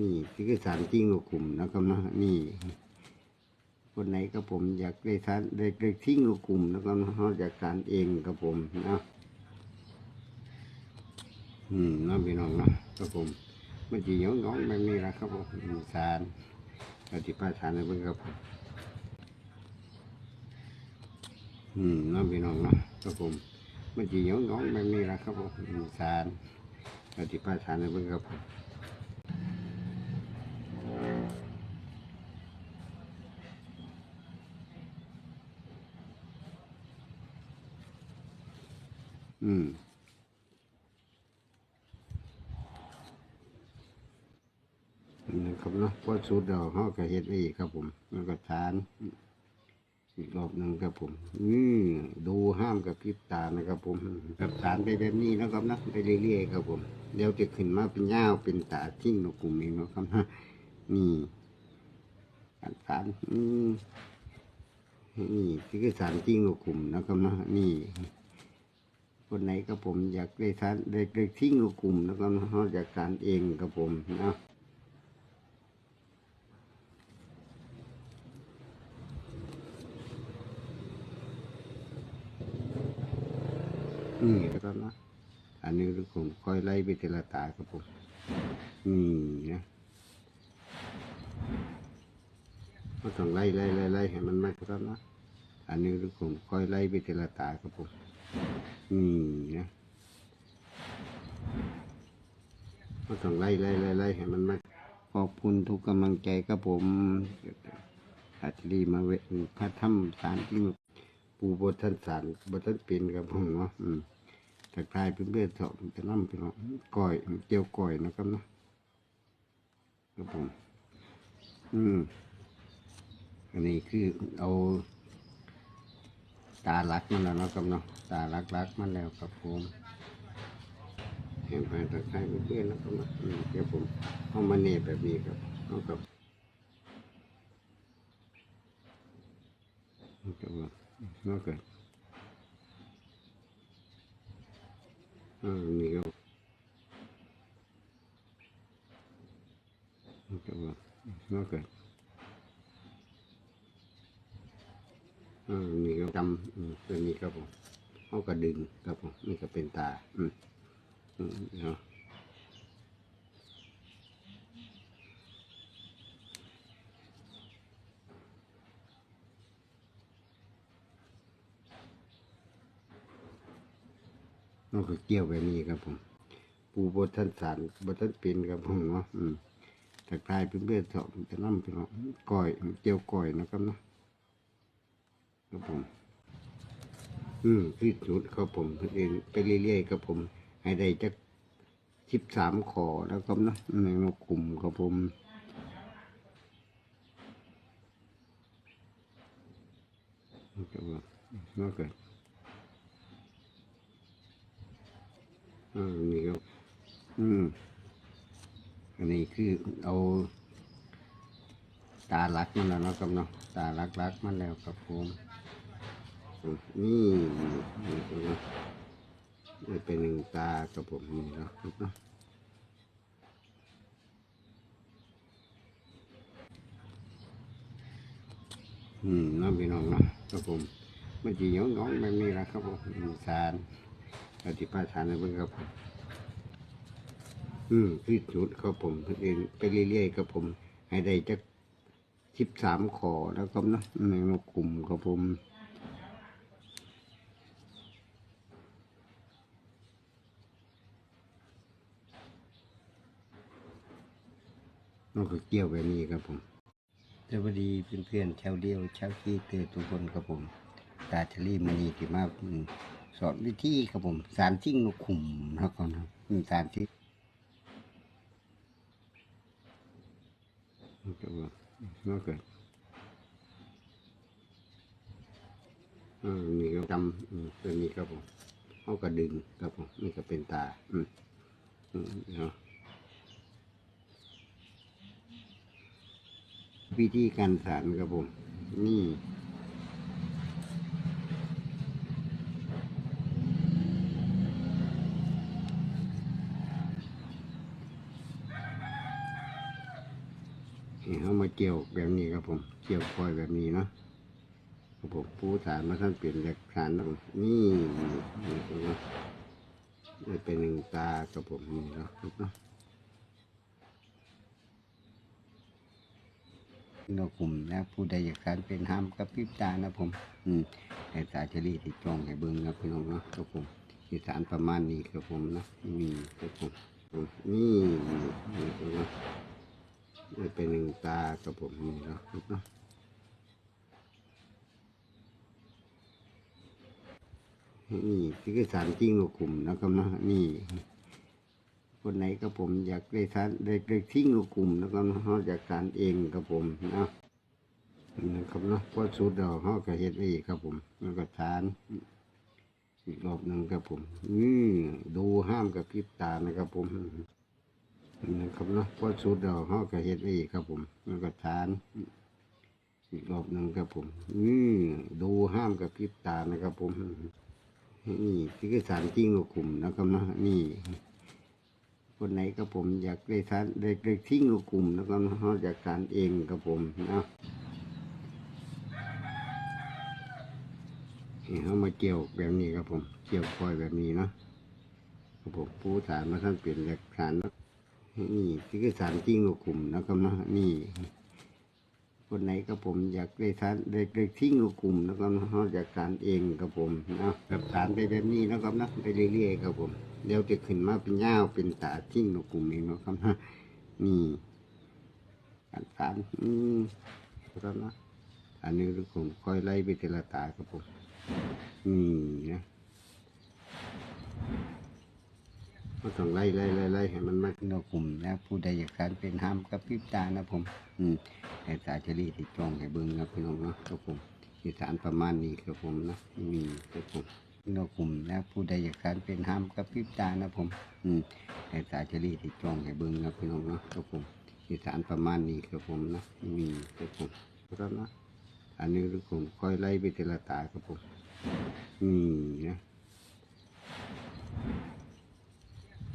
นี่คือสารจริงลูกกลุ่มนะครับเนาะนี่ คนไหนก็ผมอยากได้สารได้ได้ทิ้งลูกกลุ่มนะครับเนาะเขาอยากสารเองครับผมนะอืมน้องพี่น้องนะครับผมมันจะย้อนย้อนแบบนี้แหละครับผมสารปฏิภาสารอะไรเพิ่งครับผมอืมน้องพี่น้องนะครับผมมันจะย้อนย้อนแบบนี้แหละครับผมสารปฏิภาสารอะไรเพิ่งครับ อืมนะครับเนาะพอสูตรเราเขาก็เฮ็ดอีกครับผม แล้วก็ทาน อีกรอบหนึ่งครับผมนี่ดูห้ามกับพริบตานะครับผมกับสารไปแบบนี้นะครับนะไปเรื่อยๆครับผมเดี๋ยวจะขึ้นมาเป็นย่าวเป็นตาทิ้งนกกลุ่มเองนะครับนะนี่การสารอืมนี่คือสารทิ้งนกกลุ่มนะครับนะนี่ คนไหนก็ผมอยากได้สารได้ได้ทิ้งลูกกลุ่มแล้วก็เขาอยากสารเองกับผมนะนี่แล้วก็นะอันนี้ลูกผมค่อยไล่ไปทีละตาครับผมนี่นะก็ต้องไล่ไล่ไล่ไล่ให้มันมากครับนะ อันนี้ลูกผมค่อยไล่ไปทีละตาครับผมนี่นะก็ต้องไล่ไล่ไล่ไล่ให้มันมาขอบคุณทุกกำลังใจครับผมอาจรีมาเวทพระถ้ำสารที่ปูบทันสารบทันเป็นครับผมเนาะอืมถักทายเพื่อนเพื่อนๆสอบจะนั่เป็นเนาะก้อยเจียวก้อยนะครับเนาะครับผม อืมอันนี้คือเอา ตาลักมันแล้วนะครับเนาะตาลักลักมันแล้วครับผมเห็นไหมตะไคร้เพื่อนๆนะครับเดี๋ยวผมเอามาเนบแบบนี้ครับเอากับเอากับว่าเอากับอ่านี่ก็เอากับว่าเอากับ อืมนี่ก็จำอืมตัวนี้ครับผมเขาก็ดึงครับผมนี่ก็เป็นตา อืมอืมเนาะ nó ก็เกี่ยวแบบนี้ครับผม ปูบทันสารบทันเป็นครับผมเนาะอืมถักทายเพื่อนๆสอบจะนั่เป็นเนาะก้อยเจียวก้อยนะครับเนาะ ครับผม อืมที่สุดครับผมเพิ่นเองไปเรื่อยๆครับผม ให้ได้จักสิบสามขอแล้วครับเนาะในนกกลุ่มครับผมครับผมน่าเกิดอ่านี่ครับอืมอันนี้คือเอาตาลักมันแล้วนะครับเนาะตาลักลักมันแล้วครับผม นี่นี่เป็นหนึ่งตาครับผมนี่เนาะอืมน้องพี่น้องเนาะครับผมมันจะย้อนย้อนแบบนี้ละครับผมสารปฏิภาณสารอะเพิ่งครับ อืมที่สุดครับผมเองไปเรื่อยๆครับผม ให้ได้จักสิบสามขอแล้วครับเนาะในนกกลุ่มครับผม มันก็เกี่ยวแบบนี้ครับผมสวัสดีเพื่อนๆชาวเดียวชาวขี้เตือทุกคนครับผมตาชลีมณีที่มาสอนวิธีครับผม สารจิ้งนกขุมนะครับเนาะอืมสารที่ครัน่าเกิดอ่านี่ก็จำมตัวนี้ครับผมเขาก็ดึงครับผมนี่ก็เป็นตา อืมอืมเนาะ วิธีการสารครับผม นี่นี่เขามาเกี่ยวแบบนี้ครับผม เกี่ยวคอยแบบนี้เนาะครับผมปูฐานมาท่านเปลี่ยนจากฐานแล้วนี่นี่นี่เป็นหนึ่งตาครับผมนี่เนาะ นาะเรากลุ่มนะผู้ใดอยากการเป็นห้ามกับพริบตานะผม อืมแต่สาเฉลี่ยที่จ้องให้เบิ้งนะพี่น้องเนาะครับผมที่สารประมาณนี้ครับผมนะนี่ครับผมนี่นี่นี่เนาะนี่เป็นหนึ่งตากับผมนี่เนาะเนาะนี่คือสารจริงขอกลุ่มนะครับเนาะนี่ คนไหนก็ผมอยากได้ทานได้ได้ทิ้งลูกกลุ่มแล้วก็เขาอยากทานเองครับผมนะนะครับเนาะพอสูตรเราเขาก็เฮ็ดไว้อีกครับผมแล้วก็ทานอีกรอบหนึ่งครับผมนี่ดูห้ามกับพริบตานะครับผมนะครับเนาะพอสูตรเราเขาก็เฮ็ดไว้อีกครับผมแล้วก็ทานอีกรอบหนึ่งครับผมนี่ดูห้ามกับพริบตานะครับผมนี่ที่คือสารจริงของกลุ่มนะครับเนาะนี่ คนไหนก็ผมอยากได้ทานได้ได้ทิ้งลูกกลุ่มแล้วก็เขาอยากทานเองกับผมเนาะนี่เขามาเกี่ยวแบบนี้ครับผมเกี่ยวคอยแบบนี้เนาะครับผมผู้สารมาท่านเปลี่ยนจากสานะนี่นี่คือสารจริงของกลุ่มนะครับนะนี่ คนไหนก็ผมอยากได้ทานได้ได้ทิ้งลูกกลุ่มแล้วก็เขาอยากทานเองครับผมนะแบบทานไปแบบนี้นะครับนะไปเรื่อยๆครับผมเดี๋ยวจะขึ้นมาเป็นย่าเป็นตาทิ้งลูกกลุ่มเองนะครับนะนี่การทานอืมครับนะอันนี้ลูกกลุ่มค่อยไล่ไปทีละตาครับผมนี่นะ ก็ต้องไล่ไล่ไล่ไล่ให้มันมาเรากลุ่มนะผู้ใดอยากการเป็นห้ามกับพริบตานะผม อืมแต่สายเฉลี่ยที่จ้องให้เบิ้งนะพี่น้องเนาะครับผมที่สารประมาณนี้ครับผมนะนี่ครับผมเรากลุ่มนะผู้ใดอยากการเป็นห้ามกับพริบตานะผม อืมแต่สายเฉลี่ยที่จ้องให้เบิ้งนะพี่น้องเนาะครับผมที่สารประมาณนี้ครับผมนะนี่ครับผมครับนะอันนี้ลูกผมค่อยไล่ไปทีละตาครับผมนี่นะ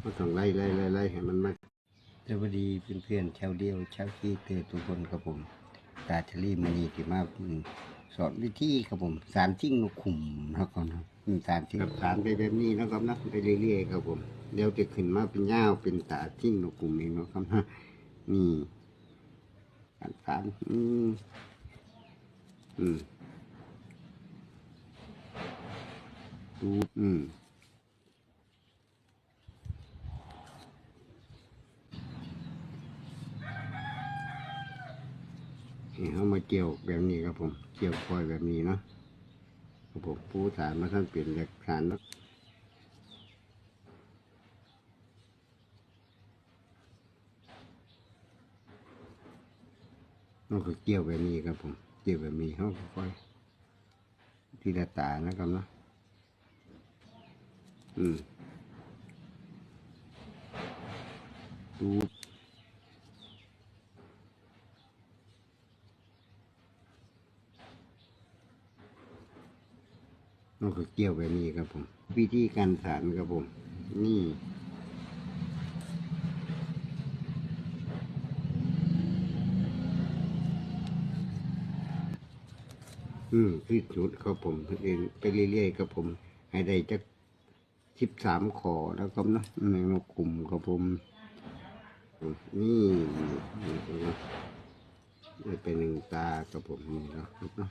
ก็ต้องไล่ไล่ไล่ไล่ให้มันมาสวัสดีเพื่อนๆชาวเดียวชาวที่เตือทุกคนครับผม ตาชลีมณีที่มาอืมสอนวิธีครับผม สารจิ้งนกขุมนะครับนะอืมสารจิ้งสารไปแบบนี้นะครับนะไปเรื่อยๆครับผมเดี๋ยวจะขึ้นมาเป็นย่าวเป็นตาจิ้งนกขุมเองนะครับนะนี่สารสารอืมอืมดูอืม นี่ เกี่ยวแบบนี้ครับผมเกี่ยวคอยแบบนี้เนาะครับผมปูฐานมาท่านเปลี่ยนจากฐานแล้วเราก็เกี่ยวแบบนี้ครับผมเกี่ยวแบบนี้เขาค่อยทีละตานะครับเนาะอืมดู เราก็เกี่ยวแบบนี้ครับผม วิธีการสารครับผม นี่อืมที่สุดครับผมเองไปเรื่อยๆครับผม ให้ได้จักสิบสามขอแล้วครับเนาะในนกกลุ่มครับผม นี่นี่เนาะนี่เป็นหนึ่งตาครับผมนี่เนาะเนาะ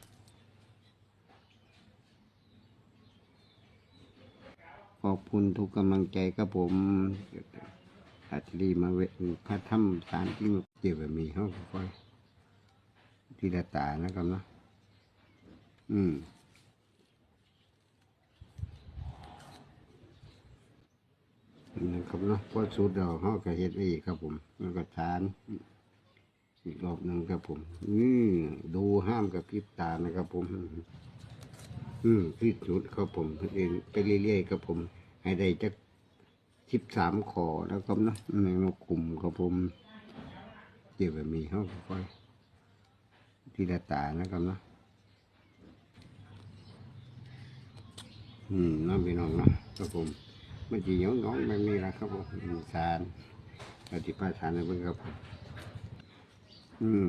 ขอบคุณทุกกำลังใจครับผมอาจรีมาเวพระถ้ำสารที่เกี่ยวกับมีห้องค่อยทีละตานะครับเนาะอืมนะครับเนาะพอสูตรเราเขาก็เฮ็ดไว้อีกครับผมแล้วก็ทานอีกรอบหนึ่งครับผมนี่ดูห้ามกับพริบตานะครับผม อืมที่สุดครับผมเองไปเรื่อยๆครับผม ให้ได้จักสิบสามขอแล้วก็นะในนกกลุ่มครับผมเกี่ยวกับมีเขาก็ค่อยทีละตานะครับนะอืมน้องพี่น้องนะครับผมมันจีเหนียวน้องแบบนี้แหละครับผมสารปฏิภาสารในเบื้องครับผมอืม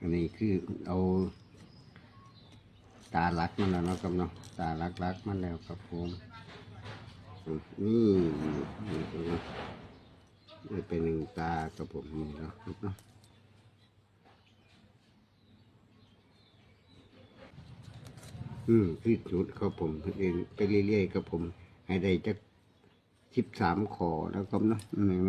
อันนี้คือเอา ตาลักมันแล้วเนาะครับเนาะตาลักลักมันแล้วครับผมนี่นี่เนาะนี่เป็นหนึ่งตาครับผมนี่เนาะเนาะอืมที่สุดครับผมเองไปเรื่อยๆครับผม ให้ได้จักสิบสามขอแล้วครับเนาะอืม